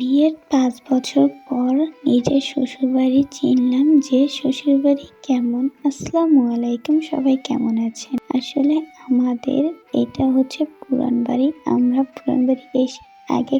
বিয়ের পাঁচ বছর পর নিজের শ্বশুরবাড়ি চিনলাম যে শ্বশুরবাড়ি কেমন। আসসালামু আলাইকুম, সবাই কেমন আছেন? আসলে আমাদের এটা হচ্ছে পুরান বাড়ি। আমরা পুরান বাড়ি এসে আগে,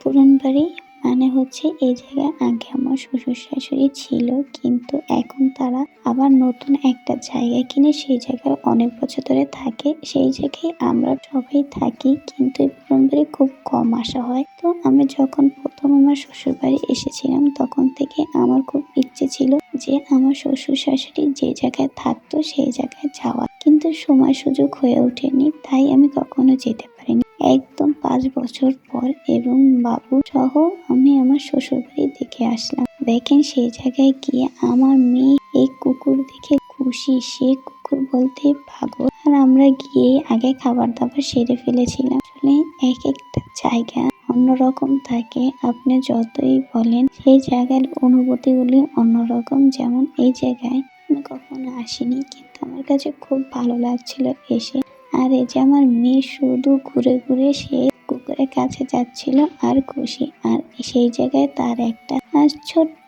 পুরান বাড়ি মানে হচ্ছে এই জায়গায় আগে আমার শ্বশুর শাশুড়ি ছিল, কিন্তু এখন তারা আবার নতুন একটা জায়গা কিনে সেই জায়গায় অনেক বছর ধরে থাকে। সেই জায়গায় আমরা সবাই থাকি, কিন্তু এই পুরান বাড়ি খুব কম আসা হয়। তো আমি যখন প্রথম আমার শ্বশুর বাড়ি এসেছিলাম, তখন থেকে আমার খুব ইচ্ছে ছিল যে আমার শ্বশুর শাশুড়ি যে জায়গায় থাকতো সেই জায়গায় যাওয়া কিন্তু সময় সুযোগ হয়ে ওঠেনি, তাই আমি কখনো যেতে পারিনি। একদম পাঁচ বছর পর এবং বাবু সহ আমি আমার শ্বশুর বাড়ি দেখে আসলাম। দেখেন সেই জায়গায় গিয়ে আমার মেয়ে এই কুকুর দেখে খুশি। সে কুকুর বলতে পাগল। আর আমরা গিয়ে আগে খাবার দাবার সেরে ফেলেছিলাম। আসলে এক একটা জায়গা অন্যরকম থাকে। আপনি যতই বলেন, সেই জায়গার অনুভূতিগুলি অন্যরকম। যেমন এই জায়গায় আমি কখনো আসিনি, কিন্তু আমার কাছে খুব ভালো লাগছিল এসে। আর এই যে আমার মেয়ে শুধু ঘুরে ঘুরে সে কুকুরের কাছে যাচ্ছিল আর খুশি। আর সেই জায়গায় তার একটা আর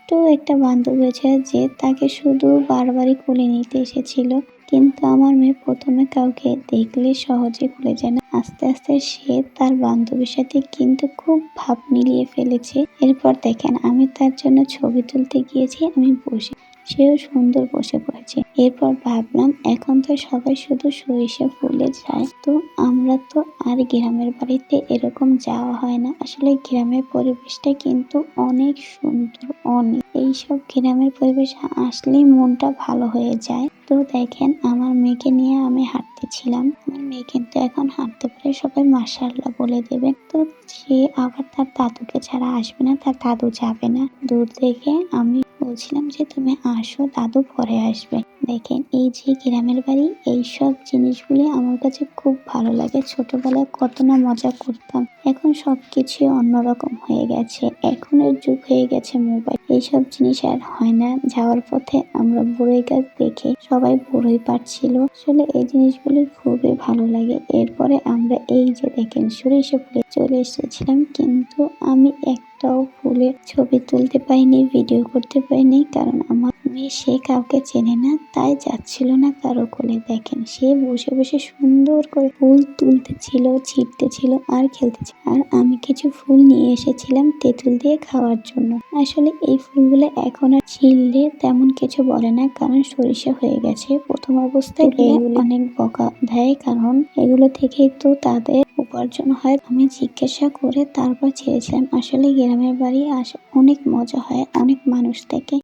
ছোট্ট একটা বান্ধবী আছে যে তাকে শুধু বারবারই কোলে নিতে এসেছিল। কিন্তু আমার মেয়ে প্রথমে কাউকে দেখলে সহজে খুলে যায় না। আস্তে আস্তে সে তার বান্ধবীর সাথে কিন্তু খুব ভাব মিলিয়ে ফেলেছে। এরপর দেখেন, আমি তার জন্য ছবি তুলতে গিয়েছি, আমি বসে, সেও সুন্দর বসে পড়েছে। এরপর ভাবলাম, এখন তো সবাই শুধু সরিষা ফুলে যায়। তো আমরা তো আর গ্রামের বাড়িতে এরকম যাওয়া হয় না। আসলে গ্রামের পরিবেশটা কিন্তু অনেক সুন্দর, অনেক। এইসব গ্রামের পরিবেশ আসলেই মনটা ভালো হয়ে যায়। তো দেখেন, আমার মেয়েকে নিয়ে আমি হাঁটতেছিলাম। আমার মেয়ে কিন্তু এখন হাঁটতে পারে সবাই মাশাআল্লাহ বলে দেবেন। তো সে আবার তার দাদুকে ছাড়া আসবে না, তার দাদু যাবে না। দূর থেকে আমি বলছিলাম যে, তুমি আসো, দাদু পরে আসবে। দেখেন, এই যে গ্রামের বাড়ি, এই সব জিনিসগুলি আমার কাছে খুব ভালো লাগে। ছোটবেলায় কত না মজা করতাম। এখন সবকিছু অন্যরকম হয়ে গেছে। এখনের যুগ হয়ে গেছে মোবাইল। এইসব জিনিস আর হয় না। যাওয়ার পথে আমরা বড়ই গাছ দেখে সবাই বড়ই পাচ্ছিল আসলে এই জিনিসগুলি খুবই ভালো লাগে। এরপরে আমরা এই যে দেখেন, সরিষা ফুলে চলে এসেছিলাম। কিন্তু আমি একটাও ফুলের ছবি তুলতে পারিনি, ভিডিও করতে পারিনি। কারণ আমার মেয়ে সে কাউকে চেনে না তাই যাচ্ছিল না কারও কোলে। দেখেন সে বসে বসে সুন্দর করে ফুল তুলতেছিল ছিটতেছিল আর খেলতেছিল আর আমি কিছু ফুল নিয়ে এসেছিলাম তেঁতুল দিয়ে খাওয়ার জন্য। আসলে এই ফুলগুলো এখন আর ছিললে তেমন কিছু বলে না কারণ সরিষা হয়ে গেছে। প্রথম অবস্থায় অনেক বকা দেয় কারণ এগুলো থেকেই তো তাদের উপার্জন হয়। আমি জিজ্ঞাসা করে তারপর ছেড়েছিলাম আসলে গ্রামের বাড়ি আসে অনেক মজা হয় অনেক মানুষ থেকে